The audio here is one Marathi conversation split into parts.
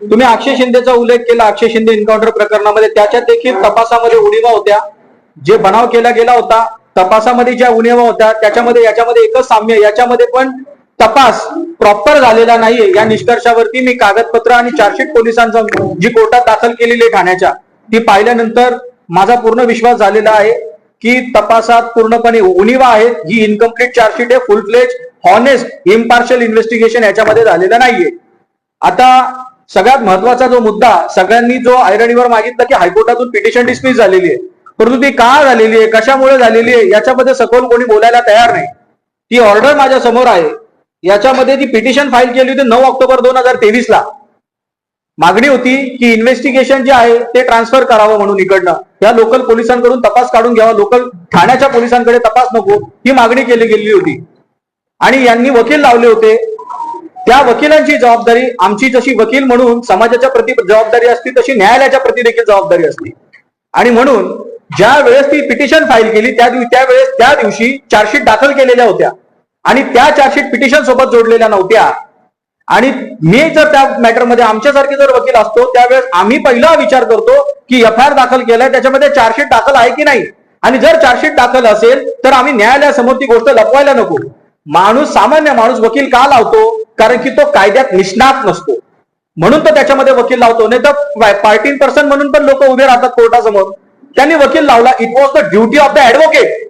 तुम्ही अक्षय शिंदेचा उल्लेख केला अक्षय शिंदे एन्काउंटर प्रकरणामध्ये त्याच्यात देखील तपासामध्ये उणीवा होत्या. जे बनाव केला गेला होता तपासामध्ये ज्या उणीवा होत्या त्याच्यामध्ये याच्यामध्ये एकच साम्य याच्यामध्ये पण तपास प्रॉपर झालेला नाहीये. या निष्कर्षावरती मी कागदपत्र आणि चार्जशीट पोलिसांचा जी कोर्टात दाखल केलेली आहे ठाण्याच्या ती पाहिल्यानंतर माझा पूर्ण विश्वास झालेला आहे की तपासात पूर्णपणे उणीवा आहेत. ही इनकम्प्लीट चार्जशीट आहे फुल फ्लेज हॉनेस्ट इम्पार्शल इन्व्हेस्टिगेशन याच्यामध्ये झालेलं नाहीये. आता सगळ्यात महत्त्वाचा जो मुद्दा सगळ्यांनी जो ऐरणीवर मागितला की हायकोर्टातून पिटिशन डिस्मिस झालेली आहे. परंतु ती का झालेली आहे? कशामुळे झालेली आहे? याच्यामध्ये सखोल कोणी बोलायला तयार नाही. ती ऑर्डर माझ्यासमोर आहे. याच्यामध्ये ती पिटिशन फाईल केली होती नऊ ऑक्टोबर दोन हजार तेवीस ला. मागणी होती की इन्व्हेस्टिगेशन जे आहे ते ट्रान्सफर करावं म्हणून इकडनं. या लोकल पोलिसांकडून तपास काढून घ्यावा. लोकल ठाण्याच्या पोलिसांकडे तपास नको. ही मागणी केली गेली होती. आणि यांनी वकील लावले होते. त्या वकिलांची जबाबदारी आमची जशी वकील म्हणून समाजाच्या प्रती जबाबदारी असती तशी न्यायालयाच्या प्रती देखील जबाबदारी असती. आणि म्हणून ज्या वेळेस ती पिटिशन फाईल केली त्या त्यावेळेस त्या दिवशी चार्जशीट दाखल केलेल्या होत्या. आणि त्या चार्जशीट पिटिशन सोबत जोडलेल्या नव्हत्या. आणि मी जर त्या मॅटरमध्ये आमच्यासारखे जर वकील असतो त्यावेळेस आम्ही पहिला विचार करतो की एफ आय आर दाखल केलाय त्याच्यामध्ये चार्जशीट दाखल आहे की नाही? आणि जर चार्जशीट दाखल असेल तर आम्ही न्यायालयासमोर ती गोष्ट लपवायला नको. माणूस सामान्य माणूस वकील का लावतो? कारण की तो कायद्यात निष्णात नसतो. म्हणून तो त्याच्यामध्ये वकील लावतो. नाही तर पार्टी पर्सन म्हणून पण लोक उभे राहतात कोर्टासमोर. त्यांनी वकील लावला. It was the duty of the advocate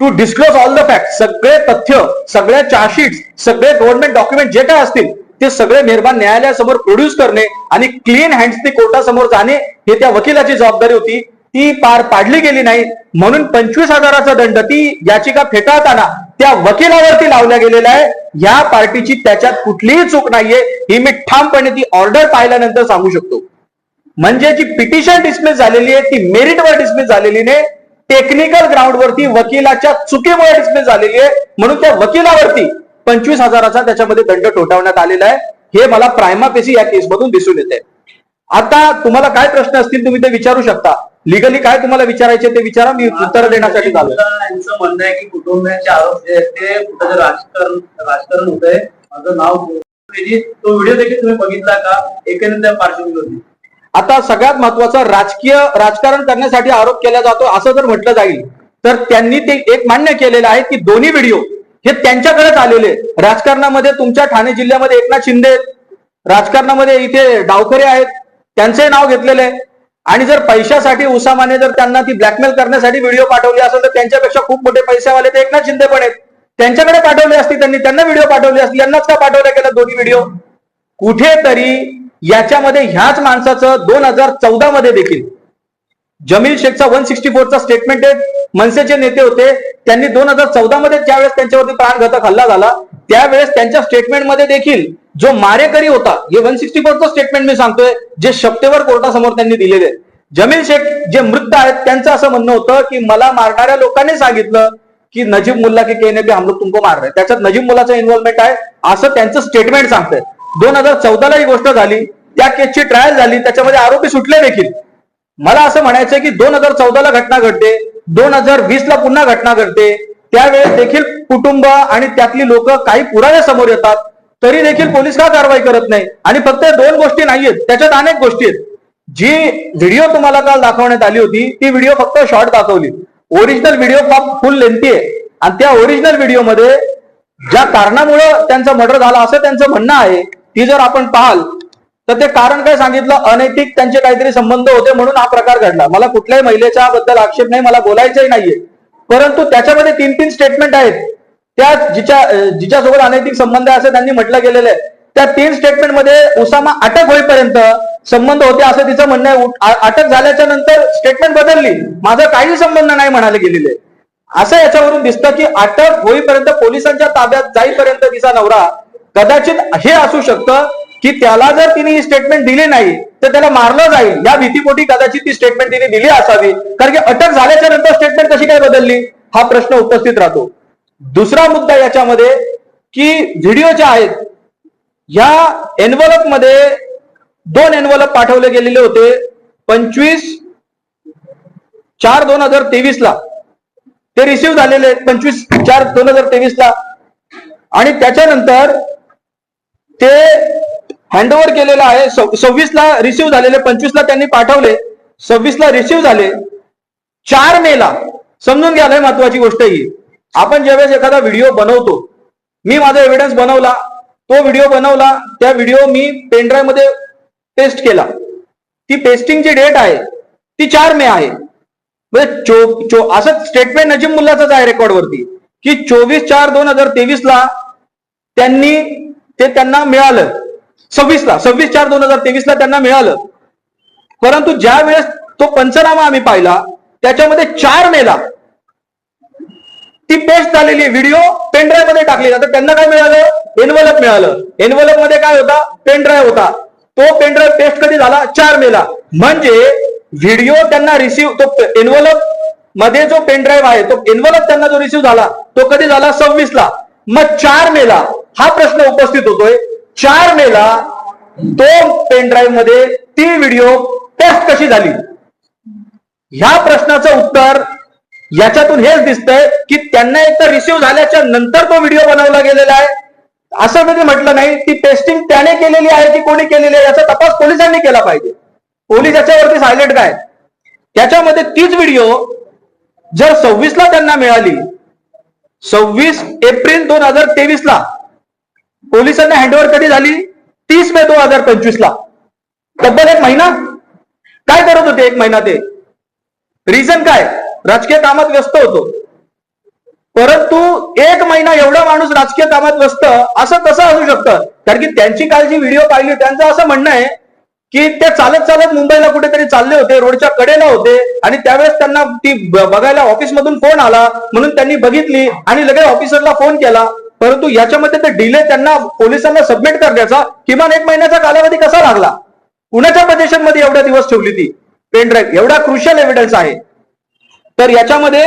to disclose all the fact सगळे तथ्य सगळ्या चार्जशीट सगळे गव्हर्नमेंट डॉक्युमेंट जे काय असतील ते सगळे निर्माण न्यायालयासमोर प्रोड्यूस करणे आणि क्लीन हँड्स ते कोर्टासमोर जाणे हे त्या वकिलाची जबाबदारी होती. ती पार पाडली गेली नाही. म्हणून पंचवीस हजाराचा दंड ती याचिका फेटाळताना त्या वकिलावरती लावला गेलेला आहे. या पार्टीची त्याच्यात कुठलीही चूक नाहीये. ही मी ठामपणे ती ऑर्डर पाहिल्यानंतर सांगू शकतो. म्हणजे जी पिटिशन डिस्मिस झालेली आहे ती मेरिटवर डिस्मिस झालेली नाही. टेक्निकल ग्राउंडवरती वकिलाच्या चुकीमुळे डिस्मिस झालेली आहे. म्हणून त्या वकिलावरती पंचवीस हजाराचा त्याच्यामध्ये दंड ठोठावण्यात आलेला आहे. हे मला प्रायमापेसी या केसमधून दिसून येते आता तुम्हाला काय प्रश्न असतील तुम्ही ते विचारू शकता. लिगली काय तुम्हाला विचारायचे ते विचारा मी उत्तर देण्यासाठी आहे. यांचं म्हणणं आहे की कुटुंबियांचे आरोप जे आहेत ते कुठं राजकारण राजकारण होत आहे माझं नाव. तो व्हिडिओ देखील तुम्ही बघितला का एकंदर त्या पार्श्वभूमीवरती आता सगळ्यात महत्वाचं राजकीय राजकारण करण्यासाठी आरोप केला जातो असं जर म्हटलं जाईल तर त्यांनी ते एक मान्य केलेलं आहे की दोन्ही व्हिडिओ हे त्यांच्याकडेच आलेले. राजकारणामध्ये तुमच्या ठाणे जिल्ह्यामध्ये एकनाथ शिंदे. राजकारणामध्ये इथे डावखरे आहेत त्यांचे नाव घेतलेले आहे आणि जर पैशासाठी उसामाने जर त्यांना ती ब्लॅकमेल करण्यासाठी व्हिडिओ पाठवली असेल तर त्यांच्यापेक्षा खूप मोठे पैसेवाले ते एकनाथ शिंदे पण आहेत. त्यांच्याकडे पाठवले असते त्यांनी त्यांना व्हिडिओ पाठवले असते. यांनाच का पाठवल्या गेला दोन्ही व्हिडिओ कुठेतरी याच्यामध्ये ह्याच माणसाचं दोन हजार चौदा मध्ये देखील. जमील शेखचा वन सिक्स्टी फोरचा स्टेटमेंट आहे. मनसेचे नेते होते. त्यांनी दोन हजार चौदा मध्ये ज्यावेळेस त्यांच्यावरती प्राणघातक हल्ला झाला त्यावेळेस त्यांच्या स्टेटमेंटमध्ये देखील जो मारेकरी होता हे वन सिक्स्टी फोरचं स्टेटमेंट मी सांगतोय जे शपथेवर कोर्टासमोर त्यांनी दिलेले. आहे. जमील शेख जे मृत आहेत त्यांचं असं म्हणणं होतं की मला मारणाऱ्या लोकांनी सांगितलं की नजीब मुल्ला की केने भी हम लोग तुमको मार रहे. त्याच्यात नजीब मुलाचं इन्व्हॉल्वमेंट आहे असं त्यांचं स्टेटमेंट सांगतंय. दोन हजार चौदाला ही गोष्ट झाली त्या केसची ट्रायल झाली त्याच्यामध्ये आरोपी सुटले देखील. मला असं म्हणायचं की दोन हजार चौदाला घटना घडते दोन हजार वीस ला पुन्हा घटना घडते. त्यावेळेस देखील कुटुंब आणि त्यातली लोक काही पुरावे समोर येतात. तरी देखील पोलीस का कारवाई करत नाही? आणि फक्त दोन गोष्टी नाहीयेत त्याच्यात अनेक गोष्टी आहेत. जी व्हिडिओ तुम्हाला काल दाखवण्यात आली होती ती व्हिडिओ फक्त शॉर्ट दाखवली. ओरिजिनल व्हिडिओ फुल लेंथी आहे. आणि त्या ओरिजिनल व्हिडिओमध्ये ज्या कारणामुळं त्यांचा मर्डर झाला असं त्यांचं म्हणणं आहे ती जर आपण पाहाल तर ते कारण काय सांगितलं? अनैतिक त्यांचे काहीतरी संबंध होते म्हणून हा प्रकार घडला. मला कुठल्याही महिलेच्या बद्दल आक्षेप नाही मला बोलायचंही नाहीये. परंतु त्याच्यामध्ये तीन तीन स्टेटमेंट आहेत. त्या जिच्या जिच्यासोबत अनैतिक संबंध आहे असं त्यांनी म्हटलं गेलेलं आहे. त्या तीन स्टेटमेंटमध्ये उसामा अटक होईपर्यंत संबंध होते असं तिचं म्हणणं आहे. अटक झाल्याच्यानंतर स्टेटमेंट बदलली. माझा काही संबंध नाही म्हणाले गेलेले. असं याच्यावरून दिसतं की अटक होईपर्यंत पोलिसांच्या ताब्यात जाईपर्यंत तिचा नवरा कदाचित हे असू शकतं की त्याला जर तिने ही स्टेटमेंट दिली नाही तर त्याला मारलं जाईल. या भीतीपोटी कदाचित ती स्टेटमेंट तिने दिली असावी. कारण की अटक झाल्याच्यानंतर स्टेटमेंट कशी काय बदलली? हा प्रश्न उपस्थित राहतो. दुसरा मुद्दा याच्यामध्ये की व्हिडिओ जे आहेत या एनव्हलपमध्ये दोन एनव्हलप पाठवले गेलेले होते. पंचवीस चार दोन हजार तेवीस ला. ते रिसिव्ह झालेले आहेत. पंचवीस चार दोन हजार तेवीस ला. आणि त्याच्यानंतर ते हँडओव्हर केलेलं आहे. सव्वीस ला रिसिव्ह झालेले पंचवीस ला त्यांनी पाठवले. सव्वीस ला रिसिव्ह झाले. चार मे ला. समजून घ्या महत्वाची गोष्ट ही. आपण ज्यावेळेस एखादा व्हिडिओ बनवतो मी माझा एव्हिडन्स बनवला तो व्हिडिओ बनवला त्या व्हिडिओ मी पेनड्राईव्हमध्ये पेस्ट केला. ती पेस्टिंगची डेट आहे ती चार मे आहे. म्हणजे चो चो असं स्टेटमेंट नजीम मुल्लाच आहे रेकॉर्डवरती की चोवीस चार दोन हजार तेवीस ला त्यांनी ते त्यांना मिळालं. सव्वीस ला सव्वीस चार दोन हजार तेवीस ला त्यांना मिळालं. परंतु ज्या वेळेस तो पंचनामा आम्ही पाहिला त्याच्यामध्ये चार मेला. ती पेस्ट झालेली व्हिडिओ पेनड्राईव्हमध्ये टाकली जाते. त्यांना काय मिळालं? एनवलप मिळालं. एनवलपमध्ये काय होता? पेनड्राईव्ह होता. तो पेनड्राईव्ह पेस्ट कधी झाला? चार मेला म्हणजे व्हिडिओ त्यांना रिसिव्ह तो एनवलपमध्ये जो पेनड्राईव्ह आहे तो एनवलप त्यांना जो रिसिव्ह झाला तो कधी झाला? सव्वीस ला. मग चार मेला हा प्रश्न उपस्थित होतोय. चार मेला तो पेनड्राईव्हमध्ये ती व्हिडिओ पेस्ट कशी झाली? ह्या प्रश्नाचं उत्तर याच्यातून हेच दिसतंय की त्यांना एक तर रिसिव्ह झाल्याच्यानंतर तो व्हिडिओ बनवला गेलेला आहे. असं कधी म्हटलं नाही ती टेस्टिंग त्याने केलेली आहे की कोणी केलेली आहे याचा तपास पोलिसांनी केला पाहिजे. पोलीस याच्यावरती सायलेंट काय? त्याच्यामध्ये तीच व्हिडिओ जर सव्वीसला त्यांना मिळाली सव्वीस एप्रिल दोन हजार तेवीस ला पोलिसांना हँडओव्हर कधी झाली? तीस मे दोन हजार पंचवीस ला तब्बल एक महिना? काय करत होते एक महिना ते? रिझन काय? राजकीय कामात व्यस्त होतो. परंतु एक महिना एवढा माणूस राजकीय कामात व्यस्त असं कसं असू शकतं. कारण की त्यांची काल जी व्हिडिओ पाहिली त्यांचं असं म्हणणं आहे की ते चालत चालत मुंबईला कुठेतरी चालले होते रोडच्या कडेला होते आणि त्यावेळेस त्यांना ती बघायला ऑफिसमधून फोन आला म्हणून त्यांनी बघितली आणि लगेच ऑफिसरला फोन केला. परंतु याच्यामध्ये ते डिले त्यांना पोलिसांना सबमिट करण्याचा किमान एक महिन्याचा कालावधी कसा लागला? कुणाच्या प्रदेशांमध्ये एवढा दिवस ठेवली ती. पेन ड्राईव्ह एवढा क्रुशियल एव्हिडन्स आहे. तर याच्यामध्ये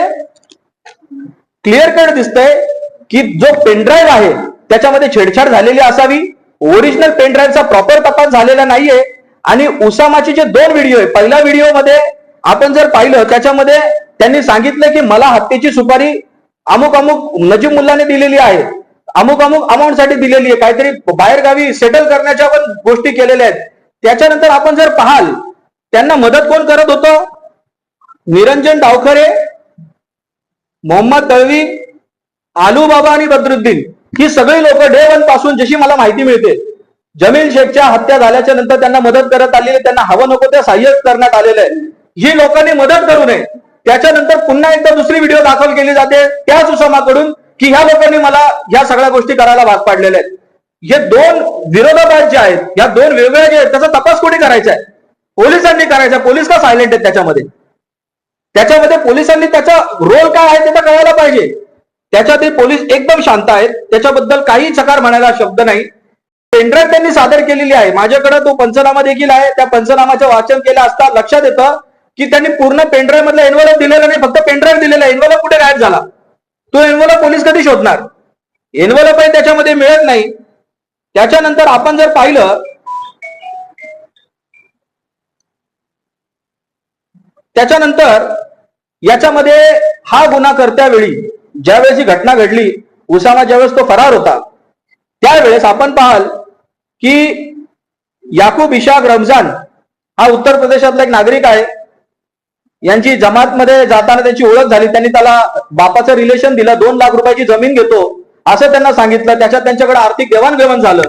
क्लिअर कट दिसतंय की जो पेनड्राईव्ह आहे त्याच्यामध्ये छेडछाड झालेली असावी. ओरिजिनल पेनड्राईव्हचा प्रॉपर तपास झालेला नाहीये. आणि उसामाचे जे दोन व्हिडिओ आहे पहिल्या व्हिडिओमध्ये आपण जर पाहिलं त्याच्यामध्ये त्यांनी सांगितलं की मला हत्येची सुपारी अमुक अमुक नजीब मुल्लाने दिलेली आहे. अमुक अमुक अमाऊंटसाठी दिलेली आहे. काहीतरी बाहेरगावी सेटल करण्याच्या पण गोष्टी केलेल्या आहेत. त्याच्यानंतर आपण जर पाहाल त्यांना मदत कोण करत होतं? निरंजन डावखरे मोहम्मद दळवी आलू बाबा आणि बद्रुद्दीन. ही सगळी लोक डे वनपासून जशी मला माहिती मिळते जमील शेखच्या हत्या झाल्याच्यानंतर त्यांना मदत करत आलेली त्यांना हवं नको ते सहाय्य करण्यात आलेलं आहे. ही लोकांनी मदत करू नये. त्याच्यानंतर पुन्हा एकदा दुसरी व्हिडिओ दाखल केली जाते त्याच उसामाकडून की ह्या लोकांनी मला ह्या सगळ्या गोष्टी करायला भाग पाडलेल्या आहेत. हे दोन विरोधाभास जे आहेत ह्या दोन वेगवेगळ्या जे आहेत त्याचा तपास कोणी करायचा आहे? पोलिसांनी करायचा पोलीस का सायलेंट आहेत त्याच्यामध्ये? त्याच्यामध्ये पोलिसांनी त्याचा रोल काय आहे ते तर कळायला पाहिजे. त्याच्यातील पोलीस एकदम शांत आहेत. त्याच्याबद्दल काही चकार म्हणायला शब्द नाही. पेनड्राईव्ह त्यांनी सादर केलेली आहे. माझ्याकडे तो पंचनामा देखील आहे. त्या पंचनामाचं वाचन केलं असता लक्षात येतं की त्यांनी पूर्ण पेनड्राईव्ह मधला एनवलप दिलेला नाही. फक्त पेनड्राईव्ह दिलेला एनवलप कुठे गायब झाला? तो एनवलप पोलीस कधी शोधणार? एनवलप त्याच्यामध्ये मिळत नाही. त्याच्यानंतर आपण जर पाहिलं त्याच्यानंतर याच्यामध्ये हा गुन्हा करत्यावेळी ज्यावेळेस ही घटना घडली उसामा ज्यावेळेस तो फरार होता त्यावेळेस आपण पाहाल की याकूब इशाक रमजान हा उत्तर प्रदेशातला एक नागरिक आहे. यांची जमातमध्ये जाताना त्यांची ओळख झाली. त्यांनी त्याला बापाचं रिलेशन दिलं. दोन लाख रुपयाची जमीन घेतो असं त्यांना सांगितलं. त्याच्यात त्यांच्याकडे आर्थिक देवाणघेवाण झालं.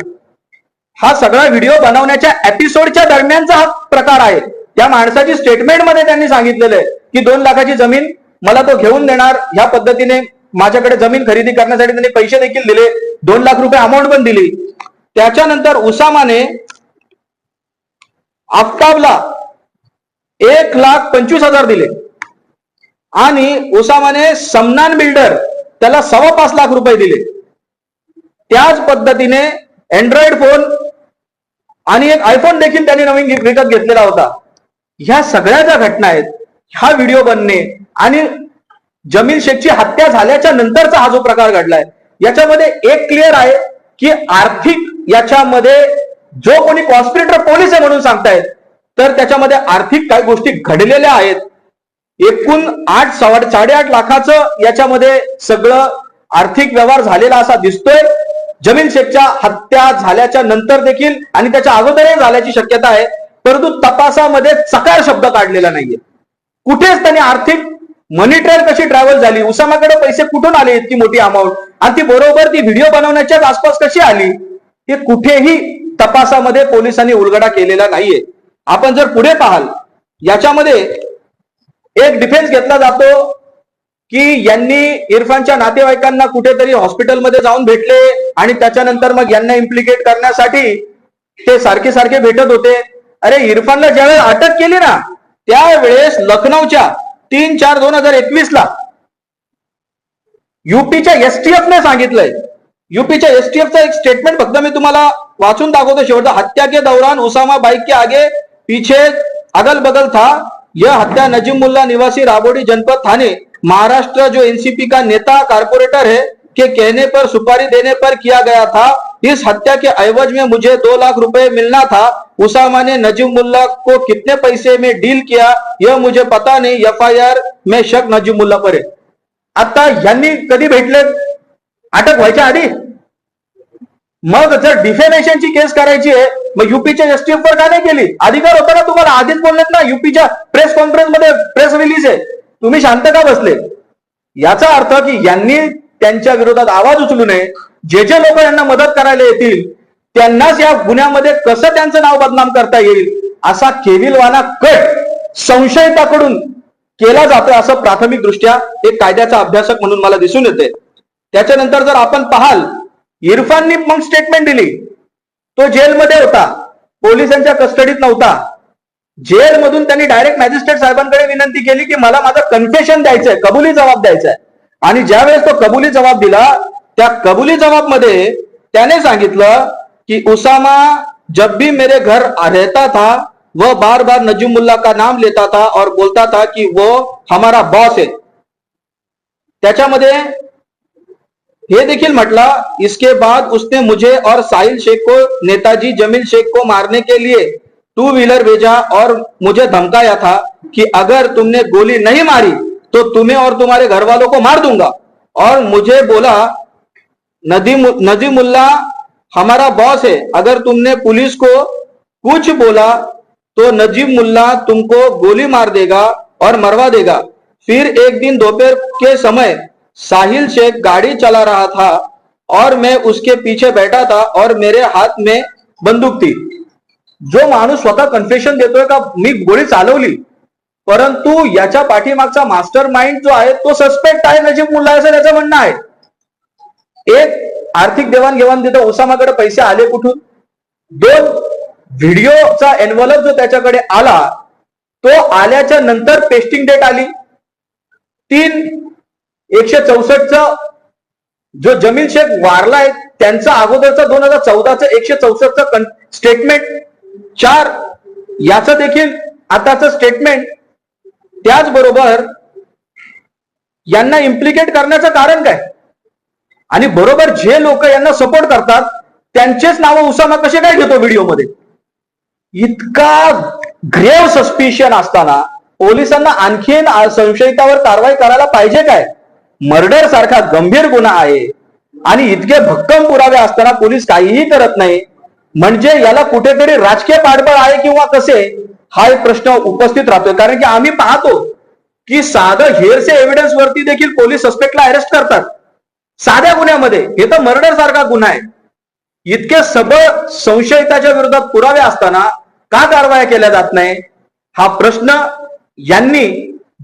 हा सगळा व्हिडिओ बनवण्याच्या एपिसोडच्या दरम्यानचा हा प्रकार आहे. त्या माणसाची स्टेटमेंटमध्ये त्यांनी सांगितलेलं आहे की दोन लाखाची जमीन मला तो घेऊन देणार. ह्या पद्धतीने माझ्याकडे जमीन खरेदी करण्यासाठी त्यांनी पैसे देखील दिले. दोन लाख रुपये अमाऊंट पण दिली. त्याच्यानंतर उसामाने आफ्ताबला एक लाख पंचवीस हजार दिले. आणि उसामाने समनान बिल्डर त्याला सव्वा पाच लाख रुपये दिले. त्याच पद्धतीने अँड्रॉइड फोन आणि एक आयफोन देखील त्यांनी नवीन विकत घेतलेला होता. ह्या सगळ्या ज्या घटना आहेत हा व्हिडिओ बनणे आणि जमील शेखची हत्या झाल्याच्या नंतरचा हा जो प्रकार घडलाय याच्यामध्ये एक क्लिअर आहे की आर्थिक याच्यामध्ये जो कोणी कॉन्स्पिरेटर पोलीस आहे म्हणून सांगतायत तर त्याच्यामध्ये आर्थिक काही गोष्टी घडलेल्या आहेत. एकूण आठ सव्वा साडेआठ लाखाचं याच्यामध्ये सगळं आर्थिक व्यवहार झालेला असा दिसतोय. जमीन शेखच्या हत्या झाल्याच्यानंतर देखील आणि त्याच्या अगोदरही झाल्याची शक्यता आहे. परंतु तपासामध्ये चकार शब्द काढलेला नाहीये. कुठेच त्यांनी आर्थिक मनी ट्रेल कशी ट्रॅव्हल झाली उसामाकडे पैसे कुठून आले इतकी मोठी अमाऊंट आणि ती बरोबर ती व्हिडिओ बनवण्याच्याच आसपास कशी आली? हे कुठेही तपासामध्ये पोलिसांनी उलगडा केलेला नाहीये. आपण जर पुढे पाहाल याच्यामध्ये एक डिफेन्स घेतला जातो की यांनी इरफानच्या नातेवाईकांना कुठेतरी हॉस्पिटलमध्ये जाऊन भेटले आणि त्याच्यानंतर मग यांना इम्प्लिकेट करण्यासाठी ते सारखे सारखे भेटत होते. अरे इरफानला ज्यावेळेस अटक केली ना त्यावेळेस लखनौच्या तीन चार दोन हजार एकवीस ला युपीच्या एसटीएफने सांगितलंय. युपीच्या एसटीएफचा एक स्टेटमेंट फक्त मी तुम्हाला वाचून दाखवतो शेवटचा. हत्या के दौरान उसामा बाइक के आगे पीछे अगल बगल था. यह हत्या नजीम मुल्ला निवासी राबोडी जनपद थाने महाराष्ट्र जो एनसीपी का नेता कारपोरेटर है के कहने पर सुपारी देने पर किया गया था. इस हत्या के एवज में मुझे दो लाख रुपए मिलना था। उसामा ने नजीमुल्ला को कितने पैसे में डील किया यह मुझे पता नहीं। एफ में शक नजीमुल्ला पर आता यांनी कधी भेटले? अटक व्हायच्या आधी? मग जर डिफेमेशनची केस करायची आहे मग युपीच्या एसटीएफ वर का नाही केली? अधिकार होता ना तुम्हाला? आधीच बोललेत ना युपीच्या प्रेस कॉन्फरन्समध्ये प्रेस रिलीज आहे. तुम्ही शांत का बसले? याचा अर्थ की यांनी त्यांच्या विरोधात आवाज उचलू नये जे जे लोक यांना मदत करायला येतील त्यांनाच या गुन्ह्यामध्ये कसं त्यांचं नाव बदनाम करता येईल असा केविलवाना कट संशयिताकडून केला जातोय असं प्राथमिक दृष्ट्या एक कायद्याचा अभ्यासक म्हणून मला दिसून येते त्याच्यानंतर जर आपण पाहाल इरफाननी मग स्टेटमेंट दिली. तो जेलमध्ये होता पोलिसांच्या कस्टडीत नव्हता. जेलमधून त्यांनी डायरेक्ट मॅजिस्ट्रेट साहेबांकडे विनंती केली की मला माझं कन्फेशन द्यायचंय कबुली जबाब द्यायचाय. आणि ज्यावेळेस तो कबुली जबाब दिला त्या कबुली जबाब मध्ये त्याने सांगितलं की, उसामा, जब भी मेरे घर रहता था वह बार बार नजीम मुल्ला का नाम लेता था और बोलता था कि वो हमारा बॉस है. त्याच्यामध्ये हे देखील इसके बाद उसने मुझे और साहिल शेख को, नेताजी जमील शेख को मारने के लिए टू व्हीलर भेजा और मुझे धमकाया था कि अगर तुमने गोली नहीं मारी तो तुम्हें और तुम्हारे घर वालों को मार दूँगा। और मुझे बोला नदीम मुल्ला हमारा बॉस है। अगर तुमने पुलिस को कुछ बोला तो नजीब मुल्ला तुमको गोली मार देगा और मरवा देगा। फिर एक दिन दोपहर के समय साहिल शेख गाड़ी चला रहा था और मैं उसके पीछे बैठा था और मेरे हाथ में बंदूक थी। जो माणूस स्वतः कन्फेशन देतोय का मी गोळी चालवली परंतु याच्या पाठीमागचा मास्टर माइंड जो आहे तो सस्पेक्ट आहे नजीब मुल्ला असं त्याचं म्हणणं आहे. एक आर्थिक देवाणघेवाण देता ओसामाकडे पैसे आले कुठून? दोन व्हिडिओचा एनवलप जो त्याच्याकडे आला तो आल्याच्यानंतर पेस्टिंग डेट आली. तीन एकशे चौसष्टचा जो जमीन शेख वारलाय त्यांचा अगोदरचा दोन हजार चौदाचा एकशे चौसष्टचा स्टेटमेंट चार याचं देखील आताचं स्टेटमेंट त्याचबरोबर यांना इम्प्लिकेट करण्याचं कारण काय? आणि बरोबर जे लोक यांना सपोर्ट करतात त्यांचेच नावं उसामा कसे काय घेतो व्हिडिओमध्ये? इतका ग्रेव सस्पिशन असताना पोलिसांना आणखीन संशयितावर कारवाई करायला पाहिजे काय? मर्डर सारखा गंभीर गुन्हा आहे. आणि इतके भक्कम पुरावे असताना पोलीस काहीही करत नाही. म्हणजे याला कुठेतरी राजकीय पाठबळ आहे किंवा कसे? हा एक प्रश्न उपस्थित राहतोय. कारण की आम्ही पाहतो की साधं हेरसे एव्हिडन्स वरती देखील पोलीस सस्पेक्टला अरेस्ट करतात. साध्या गुन्ह्यामध्ये हे तर मर्डर सारखा गुन्हा आहे. इतके सबळ संशयिताच्या विरोधात पुरावे असताना का कारवाया केल्या जात नाही? हा प्रश्न यांनी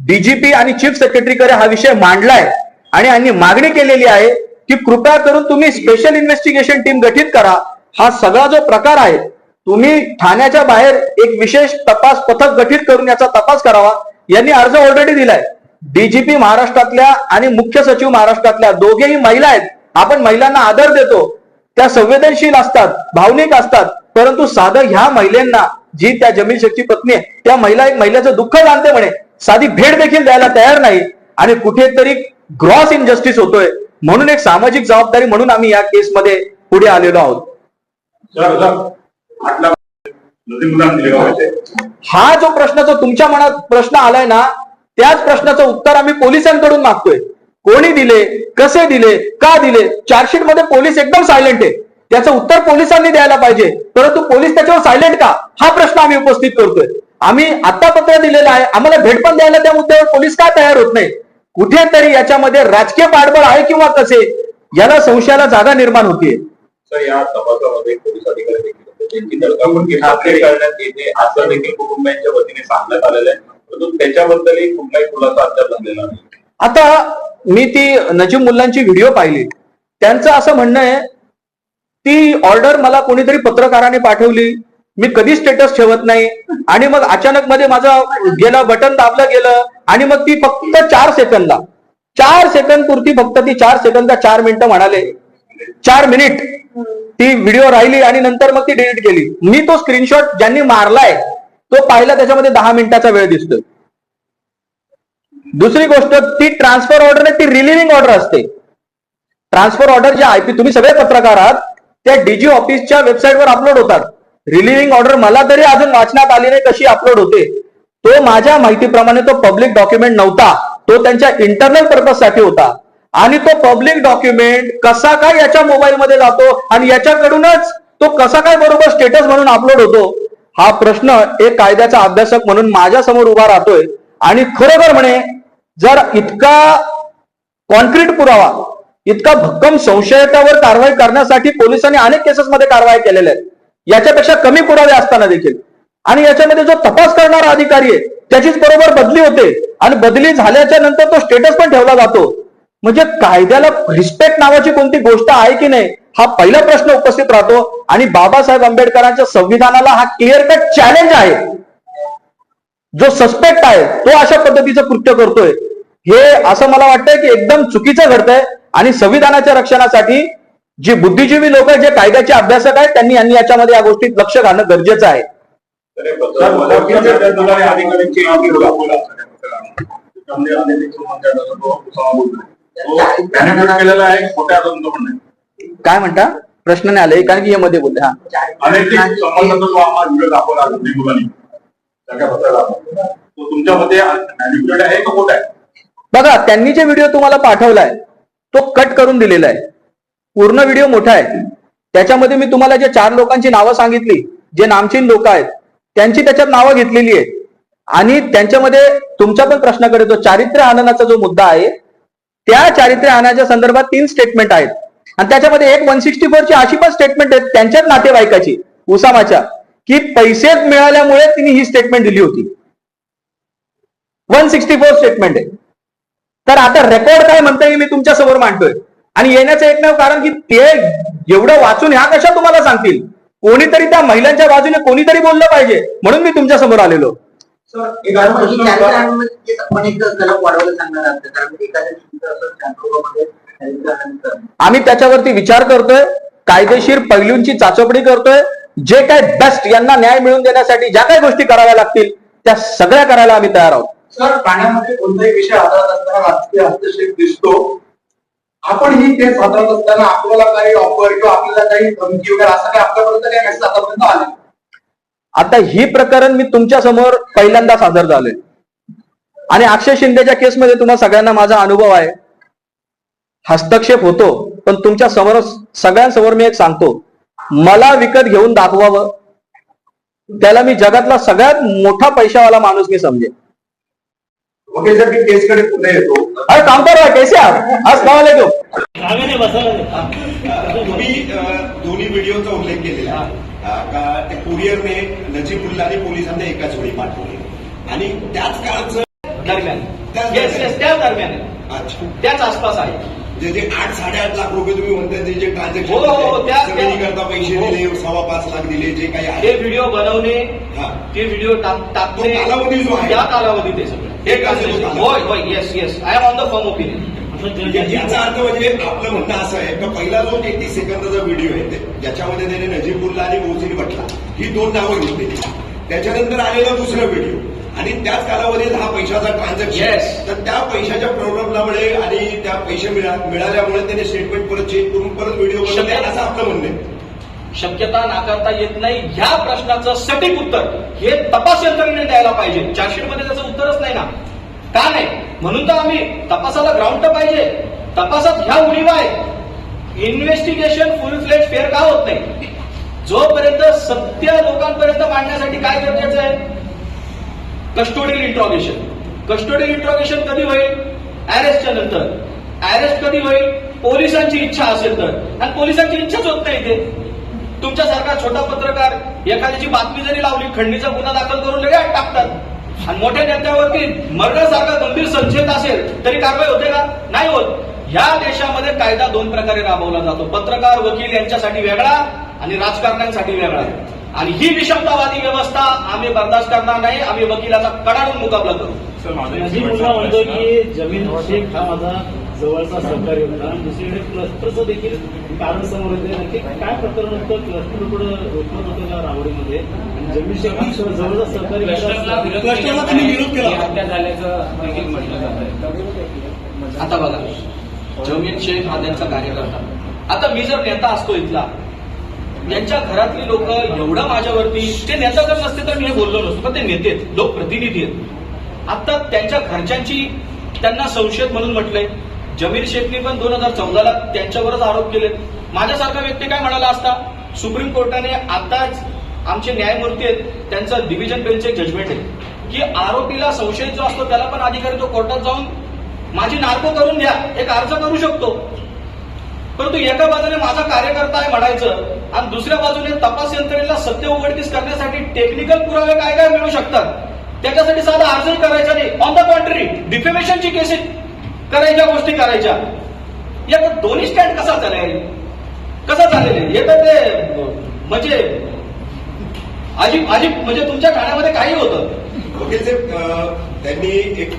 डीजीपी आणि चीफ सेक्रेटरीकडे हा विषय मांडलाय आणि यांनी मागणी केलेली आहे की कृपया करून तुम्ही स्पेशल इन्व्हेस्टिगेशन टीम गठीत करा. हा सगळा जो प्रकार आहे तुम्ही ठाण्याच्या बाहेर एक विशेष तपास पथक गठीत करून याचा तपास करावा. यांनी अर्ज ऑलरेडी दिलाय. डीजीपी महाराष्ट्रातल्या आणि मुख्य सचिव महाराष्ट्रातल्या दोघेही महिला आहेत. आपण महिलांना आदर देतो. त्या संवेदनशील असतात भावनिक असतात परंतु साधं ह्या महिलांना जी त्या जमीन शेखची पत्नी आहे त्या महिला एक महिलेचं दुःख जाणते म्हणे. साधी भेट देखील द्यायला तयार नाही. आणि कुठेतरी ग्रॉस इनजस्टिस होतोय. म्हणून एक सामाजिक जबाबदारी म्हणून आम्ही या केसमध्ये पुढे आलेलो आहोत. हा जो प्रश्न जो तुमच्या मनात प्रश्न आलाय ना त्याच प्रश्नाचं उत्तर आम्ही पोलिसांकडून मागतोय. कोणी दिले? कसे दिले? का दिले? चार्जशीटमध्ये पोलीस एकदम सायलेंट आहे. त्याचं उत्तर पोलिसांनी द्यायला पाहिजे. परंतु पोलीस त्याच्यावर सायलेंट का? हा प्रश्न आम्ही उपस्थित करतोय. आम्ही आता पत्र दिलेलं आहे. आम्हाला भेट पण द्यायला त्या मुद्द्यावर पोलीस का तयार होत नाही? कुठेतरी याच्यामध्ये राजकीय पाठबळ आहे किंवा कसे? याला संशयाला जागा निर्माण होतीये. सर या तपासामध्ये पोलीस अधिकारी त्याच्याबद्दलही कुठलाही खुलासा अद्याप झालेला नाही. आता मी ती नजीब मुलांची व्हिडिओ पाहिली. त्यांचं असं म्हणणं आहे ती ऑर्डर मला कोणीतरी पत्रकाराने पाठवली. मी कधी स्टेटस ठेवत नाही. आणि मग अचानक मध्ये माझं गेलं बटन दाबलं गेलं. आणि मग ती फक्त चार सेकंदला चार सेकंद पुरती फक्त ती चार सेकंद चार मिनिटं म्हणाले. चार मिनिट ती व्हिडिओ राहिली आणि नंतर मग ती डिलीट केली. मी तो स्क्रीनशॉट ज्यांनी मारलाय तो पाहिला त्याच्यामध्ये दहा मिनिटाचा वेळ दिसतोय. दुसरी गोष्ट ती ट्रान्सफर ऑर्डर आहे ती रिलिव्हिंग ऑर्डर असते. ट्रान्सफर ऑर्डर जे आयपी तुम्ही सगळे पत्रकार आहात त्या डीजी ऑफिसच्या वेबसाईटवर अपलोड होतात. रिलिव्हिंग ऑर्डर मला तरी अजून वाचण्यात आली नाही कशी अपलोड होते. तो माझ्या माहितीप्रमाणे तो पब्लिक डॉक्युमेंट नव्हता. तो त्यांच्या इंटरनल पर्पजसाठी होता. आणि तो पब्लिक डॉक्युमेंट कसा काय याच्या मोबाईलमध्ये जातो आणि याच्याकडूनच तो कसा काय बरोबर स्टेटस म्हणून अपलोड होतो हा प्रश्न एक कायद्याचा अभ्यासक म्हणून माझ्यासमोर उभा राहतोय. आणि खरोखर म्हणे जर इतका कॉन्क्रीट पुरावा इतका भक्कम संशयतावर कारवाई करण्यासाठी पोलिसांनी अनेक केसेसमध्ये कारवाई केलेल्या आहेत. याच्यापेक्षा कमी पुरावे असताना देखील. आणि याच्यामध्ये जो तपास करणारा अधिकारी आहे त्याचीच बरोबर बदली होते. आणि बदली झाल्याच्यानंतर तो स्टेटस पण ठेवला जातो. म्हणजे कायद्याला रिस्पेक्ट नावाची कोणती गोष्ट आहे की नाही हा पहिला प्रश्न उपस्थित राहतो आणि बाबासाहेब आंबेडकरांच्या संविधानाला हा क्लिअर कट चॅलेंज आहे. जो सस्पेक्ट आहे तो अशा पद्धतीचं कृत्य करतोय. हे असं मला वाटतंय की एकदम चुकीचं घडतंय आणि संविधानाच्या रक्षणासाठी जी बुद्धिजीवी लोक जे कायद्याचे अभ्यासक आहेत त्यांनी यांनी याच्यामध्ये या गोष्टीत लक्ष घालणं गरजेचं आहे. आहे. केलेला आहे. काय म्हणता? प्रश्न नाही आले कारण की यामध्ये बोलले हा. बघा त्यांनी जे व्हिडिओ तुम्हाला पाठवलाय तो कट करून दिलेला आहे. पूर्ण व्हिडिओ मोठा आहे. त्याच्यामध्ये मी तुम्हाला जे चार लोकांची नावं सांगितली जे नामचीन लोक आहेत त्यांची त्याच्यात नावं घेतलेली आहेत. आणि त्यांच्यामध्ये तुमच्या पण प्रश्नाकडे जो चारित्र्य हननाचा जो मुद्दा आहे त्या चारित्र्य हननाच्या संदर्भात तीन स्टेटमेंट आहेत. आणि त्याच्यामध्ये एक वन सिक्स्टी फोरची अशी पण स्टेटमेंट आहेत त्यांच्याच नातेवाईकाची उसामाच्या की पैसे मिळाल्यामुळे तिने ही स्टेटमेंट दिली होती. वन सिक्स्टी फोर स्टेटमेंट आहे. तर आता रेकॉर्ड काय म्हणताय मी तुमच्यासमोर मांडतोय. आणि येण्याचं एकमेव कारण की ते एवढं वाचून ह्या कशा तुम्हाला सांगतील? कोणीतरी त्या महिलांच्या बाजूने कोणीतरी बोललं पाहिजे म्हणून मी तुमच्यासमोर आलेलो. आम्ही त्याच्यावरती विचार करतोय कायदेशीर पैलूंची चाचपणी करतोय जे काय बेस्ट यांना न्याय मिळवून देण्यासाठी ज्या काही गोष्टी कराव्या लागतील त्या सगळ्या करायला आम्ही तयार आहोत. सर ठाण्यामध्ये कोणताही विषय हाताळत असताना राजकीय हस्तक्षेप दिसतो. आपण ही केस हाताळत असताना आपल्याला काही ऑफर किंवा आपल्याला काही धमकी वगैरे असं काही आपल्यापर्यंत काही मेसेज आतापर्यंत आले आता ही प्रकरण मी तुमच्यासमोर पहिल्यांदा सादर झालोय. आणि अक्षय शिंदेच्या केसमध्ये तुम्हाला सगळ्यांना माझा अनुभव आहे. हस्तक्षेप होतो पण तुमच्यासमोर सगळ्यांसमोर मी एक सांगतो. मला विकत घेऊन दाखवावं. त्याला मी जगातला सगळ्यात मोठा पैशावाला माणूस मी समजेन. मी केसकडे येतो. अरे काम करो कैसे आप अस्सलाम वालेकुम तुम्ही दोन्ही व्हिडिओचा उल्लेख केलेला का ते कुरिअरने नजीबुल्ला आणि पोलिसांना एकाच वेळी पाठवले. आणि त्याच काळचं दरम्यान. त्याच दरम्यान. त्याच आसपास आहे. जे जे आठ साडेआठ लाख रुपये तुम्ही म्हणताय ते जे हो, हो, हो, त्या- ट्रान्झॅक्शन करता पैसे हो. दिले सव्वा पाच लाख दिले जे काही ते आहे व्हिडिओ बनवणे हा. ते व्हिडिओ टाक- टाकणे तो कालावधी जो आहे. कालावधीत सगळं हे कालावधी. होय होय yes yes I am on the firm opinion या- याचा अर्थ म्हणजे आपलं म्हणणं असं आहे का पहिला जो तेहतीस सेकंदाचा व्हिडिओ आहे ते- ज्याच्यामध्ये त्याने नजीबुल्ला आणि मोहसिन भटला ही दोन नावं घेतलेली त्याच्यानंतर आलेला दुसरा व्हिडिओ आणि त्याच कालावधीत हा पैशाचा ट्रान्झॅक्शन. तर त्या पैशाच्या प्रॉब्लेममुळे आणि त्या पैसे मिळा- मिळाल्यामुळे त्याने स्टेटमेंट परत चेंज करून परत व्हिडिओ असं आपलं म्हणणं आहे. शक्यता नाकारता येत नाही. ह्या प्रश्नाचं सटीक उत्तर हे तपास यंत्रणेने द्यायला पाहिजे. चार्जशीटमध्ये त्याचं उत्तरच नाही ना. का नाही? म्हणून तर आम्ही तपासाला ग्राउंड तर पाहिजे. तपासात ह्या उणीवा आहेत इन्व्हेस्टिगेशन फुल फ्लेज फेअर का होत नाही? जोपर्यंत सत्य लोकांपर्यंत मांडण्यासाठी काय गरजेचं आहे? कस्टोडियल इंट्रॉगेशन कस्टोडियल इंट्रॉगेशन कधी होईल? अरेस्टच्या नंतर. अरेस्ट कधी होईल? पोलिसांची इच्छा असेल तर. आणि पोलिसांची इच्छाच होत नाही ते तुमच्यासारखा छोटा पत्रकार एखाद्याची बातमी जरी लावली खंडीचा गुन्हा दाखल करून लगेच टाकतात. आणि मोठ्या नेत्यावरती मर्डरसारखा गंभीर संशयित असेल तरी कारवाई होते का? नाही होत. ह्या देशामध्ये कायदा दोन प्रकारे राबवला जातो. पत्रकार वकील यांच्यासाठी वेगळा आणि राजकारण्यांसाठी वेगळा. आणि ही विषमतावादी व्यवस्था आम्ही बर्दाश्त करणार नाही. आम्ही वकिलाचा कडाडून मुकाबला करू. मुलगा म्हणतो. की जमीन शेख हा माझा जवळचा सहकारी होता. आणि दुसरीकडे क्लस्टरचं देखील कारण समोर येते नक्की काय प्रकरण होतं? क्लस्टर पुढे रोखलं होतं का रावडीमध्ये आणि जमीन शेख हा जवळचा सहकारी होता. क्लस्टरला त्यांनी विरोध केला. हत्या झाल्याचं देखील म्हटलं जात आता बघा. जमीन शेख हा त्यांचा कार्यकर्ता. आता मी जर नेता असतो इथला यांच्या घरातली लोक एवढं माझ्यावरती ते नेता जर नसते तर मी हे बोललो नसतो पण ते नेते आहेत, लोकप्रतिनिधी आहेत. आता त्यांच्या घरच्यांची त्यांना संशयित म्हणून म्हटलंय. जमीर शेखनी पण दोन हजार चौदाला त्यांच्यावरच आरोप केले माझ्यासारखा व्यक्ती काय म्हणाला असता? सुप्रीम कोर्टाने आताच आमचे न्यायमूर्ती आहेत त्यांचं डिव्हिजन बेंचचं एक जजमेंट आहे. की आरोपीला संशयित जो असतो त्याला पण अधिकारी तो कोर्टात जाऊन माझी नार्को करून द्या एक अर्ज करू शकतो. परंतु एका बाजूने माझा कार्यकर्ता आहे म्हणायचं आणि दुसऱ्या बाजूने तपास यंत्रणेला सत्य उघडकीस करण्यासाठी टेक्निकल पुरावे काय काय मिळू शकतात? त्याच्यासाठी साधा अर्जही करायचा नाही. ऑन द कॉन्ट्री डिफेमेशनची केसेस करायच्या गोष्टी करायच्या. या दोन्ही स्टँड कसा चालेल? कसा चालेल? हे तर ते म्हणजे अजिब अजिब म्हणजे तुमच्या ठाण्यामध्ये काही होतं. वकील साहेब त्यांनी एक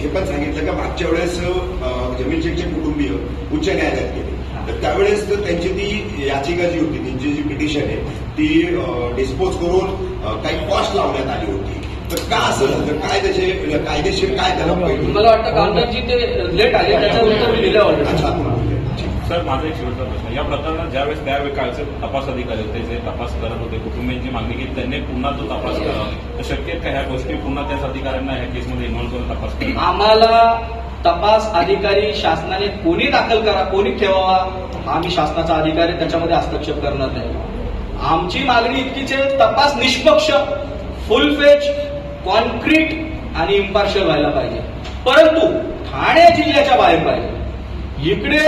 हे पण सांगितलं का मागच्या वेळेस जमीन शेखचे कुटुंबीय उच्च न्यायालयात गेले. तर त्यावेळेस तर त्यांची ती याचिका जी होती त्यांची जी पिटिशन आहे ती डिस्पोज करून काही कॉस्ट लावण्यात आली होती. तर का असं झालं? काय त्याचे कायदेशीर काय त्याला मला वाटतं कामगारजी ते लेट आले त्याचं उत्तर मी ऑलरेडी अच्छा. सर माझा एक शेवटचा प्रश्न या प्रकरणात ज्यावेळेस त्यावेळी कालचे तपास अधिकारी होते जे तपास करत होते कुटुंबियांची मागणी की त्यांनी पुन्हा तो तपास करावा. तर शक्य का ह्या गोष्टी पुन्हा त्याच अधिकाऱ्यांना ह्या केसमध्ये इन्व्हॉल्व करून तपास करा आम्हाला तपास अधिकारी शासनाने कोणी दाखल करा कोणी ठेवावा हा आम्ही शासनाचा अधिकारी त्याच्यामध्ये हस्तक्षेप करणार नाही. आमची मागणी इतकीच आहे तपास निष्पक्ष फुल फेज कॉन्क्रीट आणि इम्पार्शल व्हायला पाहिजे. परंतु ठाणे जिल्ह्याच्या बाहेर पाहिजे. इकडे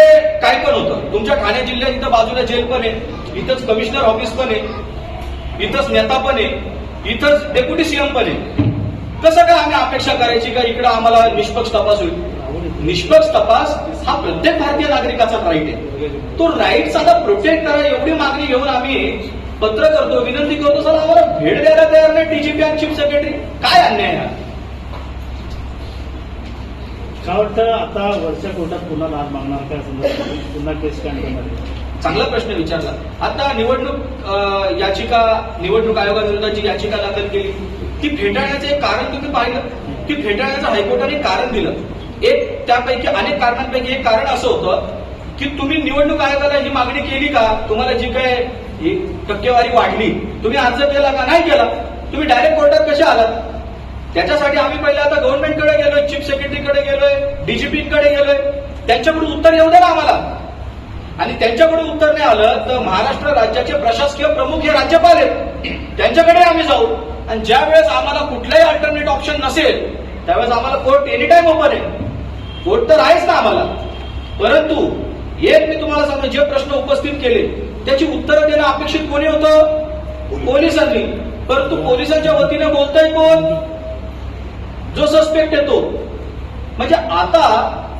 काय पण होतं. तुमच्या ठाणे जिल्ह्यात इथं बाजूला जेल पण आहे इथंच कमिशनर ऑफिस पण आहे इथंच नेता पण आहे इथंच डेप्युटी सीएम पण आहे. कसं काय आम्ही अपेक्षा करायची का इकडं आम्हाला निष्पक्ष तपास होईल? निष्पक्ष तपास हा प्रत्येक भारतीय नागरिकाचा राईट आहे. तो राईट आता प्रोटेक्ट करा एवढी मागणी घेऊन आम्ही पत्र करतो विनंती करतो सर आम्हाला भेट द्यायला तयार नाही डीजीपी आणि चीफ सेक्रेटरी काय अन्याय हा? काय वाटतं आता वरच्या कोर्टात पुन्हा लाभ मागणार काय संदर्भात पुन्हा केस स्टँड करणार चांगला प्रश्न विचारला. आता निवडणूक याचिका निवडणूक आयोगाविरोधाची याचिका दाखल केली. ती फेटाळण्याचं एक कारण तुम्ही पाहिलं. की फेटाळण्याचं हायकोर्टाने कारण दिलं. एक त्यापैकी अनेक कारणांपैकी एक कारण असं होतं की तुम्ही निवडणूक आयोगाला ही मागणी केली का? तुम्हाला जी काय टक्केवारी वाढली. तुम्ही अर्ज केला का? नाही केला. तुम्ही डायरेक्ट कोर्टात कसे आलात? त्याच्यासाठी आम्ही पहिले आता गव्हर्नमेंटकडे गेलोय चीफ सेक्रेटरीकडे गेलोय डीजीपीकडे गेलोय. त्यांच्याकडून उत्तर येऊ द्या ना आम्हाला. आणि त्यांच्याकडे उत्तर नाही आलं तर महाराष्ट्र राज्याचे प्रशासकीय प्रमुख हे राज्यपाल आहेत. त्यांच्याकडे आम्ही जाऊ. आणि ज्या वेळेस आम्हाला कुठलाही अल्टरनेट ऑप्शन नसेल त्यावेळेस आम्हाला कोर्ट एनी टाइम ओपन आहे. कोर्ट तर आहेच ना आम्हाला. परंतु एक मी तुम्हाला सांगतो जे प्रश्न उपस्थित केले त्याची उत्तरं देणं अपेक्षित कोणी होतं? पोलिसांनी. परंतु पोलिसांच्या वतीने बोलताय कोण? जो सस्पेक्ट येतो म्हणजे आता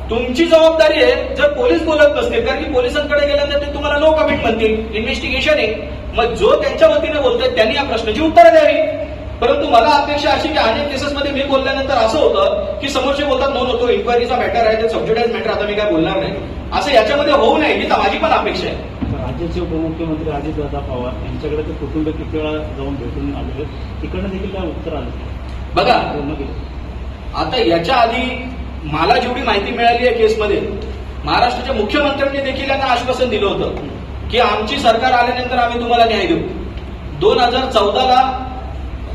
तुमची जबाबदारी आहे जर पोलीस बोलत नसतील कारण की पोलिसांकडे गेल्यानंतर ते तुम्हाला नो कमिट म्हणतील. इन्व्हेस्टिगेशन आहे. मग जो त्यांच्या वतीने बोलतोय त्यांनी या प्रश्नाची उत्तरं द्यावी. परंतु मला अपेक्षा अशी की अनेक केसेसमध्ये मी बोलल्यानंतर असं होतं की समोरचे बोलतात नो नो तो इन्क्वायरीचा मॅटर आहे ते सबज्युडाइज मॅटर आता मी काय बोलणार नाही. असं याच्यामध्ये होऊ नये ही तर माझी पण अपेक्षा आहे. राज्याचे उपमुख्यमंत्री अजितदादा पवार यांच्याकडे ते कुटुंब किती वेळा जाऊन भेटून आलेले तिकडनं देखील काय उत्तर आलं? बघा आता याच्या आधी मला जेवढी माहिती मिळाली आहे केसमध्ये महाराष्ट्राच्या मुख्यमंत्र्यांनी देखील यांना आश्वासन दिलं होतं की आमची सरकार आल्यानंतर आम्ही तुम्हाला न्याय देऊ. दोन हजार चौदाला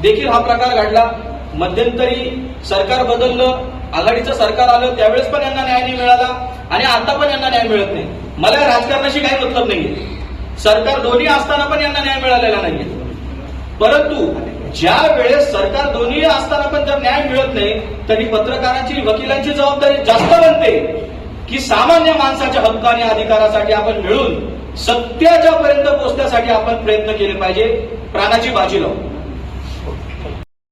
देखील हा प्रकार घडला. मध्यंतरी सरकार बदललं आघाडीचं सरकार आलं त्यावेळेस पण यांना न्याय नाही मिळाला आणि आता पण यांना न्याय मिळत नाही. मला राजकारणाशी काही मतलब नाहीये. सरकार दोन्ही असताना पण यांना न्याय मिळालेला नाहीये. परंतु ज्या वेळेस सरकार दोन्ही असताना पण जर न्याय मिळत नाही तरी पत्रकारांची वकिलांची जबाबदारी जास्त बनते. की सामान्य माणसाच्या हक्क आणि अधिकारासाठी आपण मिळून सत्याच्या पर्यंत पोहोचण्यासाठी आपण प्रयत्न केले पाहिजे. प्राणाची बाजी लावून